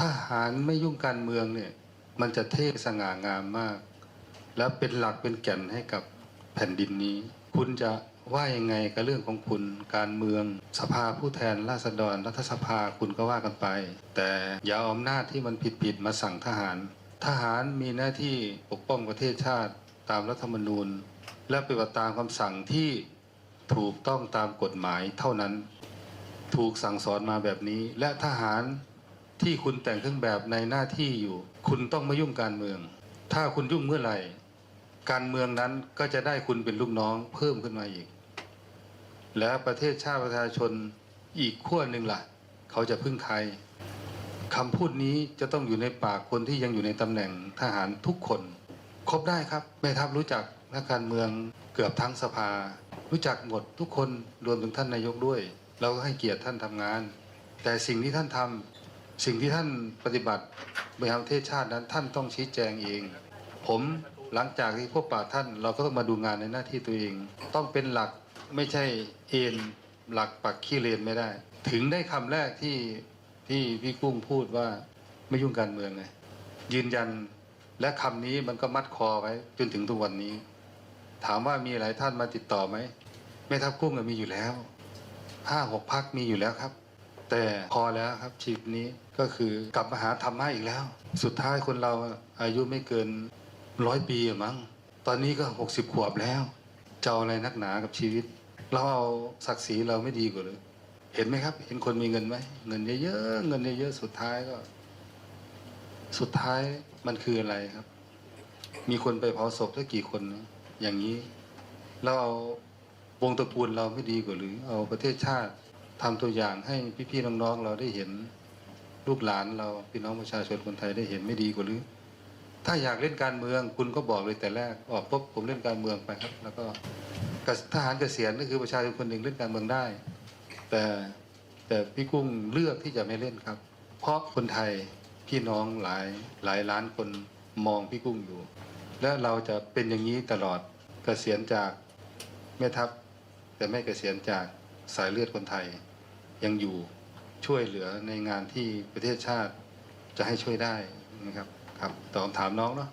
ทหารไม่ยุ่งการเมืองเนี่ย มันจะเท่สง่างามมาก แล้วเป็นหลักเป็นแก่นให้กับแผ่นดินนี้ คุณจะว่ายังไงกับเรื่องของคุณการเมือง สภาผู้แทนราษฎรรัฐสภาคุณก็ว่ากันไป แต่อย่าเอาอำนาจที่มันผิดๆมาสั่งทหาร ทหารมีหน้าที่ปกป้องประเทศชาติตามรัฐธรรมนูญ และปฏิบัติตามคำสั่งที่ถูกต้องตามกฎหมายเท่านั้น ถูกสั่งสอนมาแบบนี้และทหาร ที่คุณแต่งเครื่องแบบในหน้าที่อยู่ คุณต้องไม่ยุ่งการเมือง ถ้าคุณยุ่งเมื่อไหร่ การเมืองนั้นก็จะได้คุณเป็นลูกน้องเพิ่มขึ้นมาอีก และประเทศชาติประชาชนอีกขั้วหนึ่งล่ะ เขาจะพึ่งใครคำพูดนี้จะต้องอยู่ในปากคนที่ยังอยู่ในตำแหน่งทหารทุกคน ครบได้ครับแม่ทัพรู้จักนักการเมืองเกือบทั้งสภา รู้จักหมดทุกคนรวมถึงท่านนายกด้วย เราก็ให้เกียรติท่านทำงาน แต่สิ่งที่ท่านทำ สิ่งที่ท่านปฏิบัติบริหารประเทศชาตินั้นท่านต้องชี้แจงเอง ผมหลังจากที่พบปะท่านเราก็ต้องมาดูงานในหน้าที่ตัวเอง ต้องเป็นหลักไม่ใช่เอ็นหลักปักขี้เลนไม่ได้ ถึงได้คำแรกที่ที่พี่กุ้งพูดว่าไม่ยุ่งการเมืองไงยืนยันและคำนี้มันก็มัดคอไว้จนถึงทุกวันนี้ ถามว่ามีหลายท่านมาติดต่อไหมแม่ทัพกุ้งมีอยู่แล้วห้าหกพักมีอยู่แล้วครับ แต่พอแล้วครับชีวิตนี้ก็คือกลับมาหาธรรมะอีกแล้ว สุดท้ายคนเราอายุไม่เกินร้อยปีมั้งตอนนี้ก็หกสิบขวบแล้วจะเอาอะไรนักหนากับชีวิต เราเอาศักดิ์ศรีเราไม่ดีกว่าหรือเห็นไหมครับ เห็นคนมีเงินไหมเงินเยอะๆเงินเยอะๆสุดท้ายก็ สุดท้ายมันคืออะไรครับ มีคนไปเผาศพสักกี่คนนะอย่างนี้เราเอาวงตระกูลเราไม่ดีกว่าหรือ เอาประเทศชาติ ทำตัวอย่างให้พี่ๆน้องๆเราได้เห็นลูกหลานเราพี่น้องประชาชนคนไทยได้เห็นไม่ดีกว่าหรือ ถ้าอยากเล่นการเมืองคุณก็บอกเลยแต่แรกออกปุ๊บผมเล่นการเมืองไปครับ แล้วก็กทหารเกษียณก็คือประชาชนคนหนึ่งเล่นการเมืองได้ แต่แต่พี่กุ้งเลือกที่จะไม่เล่นครับ เพราะคนไทยพี่น้องหลายหลายล้านคนมองพี่กุ้งอยู่ และเราจะเป็นอย่างนี้ตลอดเกษียณจากแม่ทัพแต่ไม่เกษียณจาก สายเลือดคนไทย ยังอยู่ช่วยเหลือในงานที่ประเทศชาติจะให้ช่วยได้นะครับครับตอบคำถามน้องเนาะ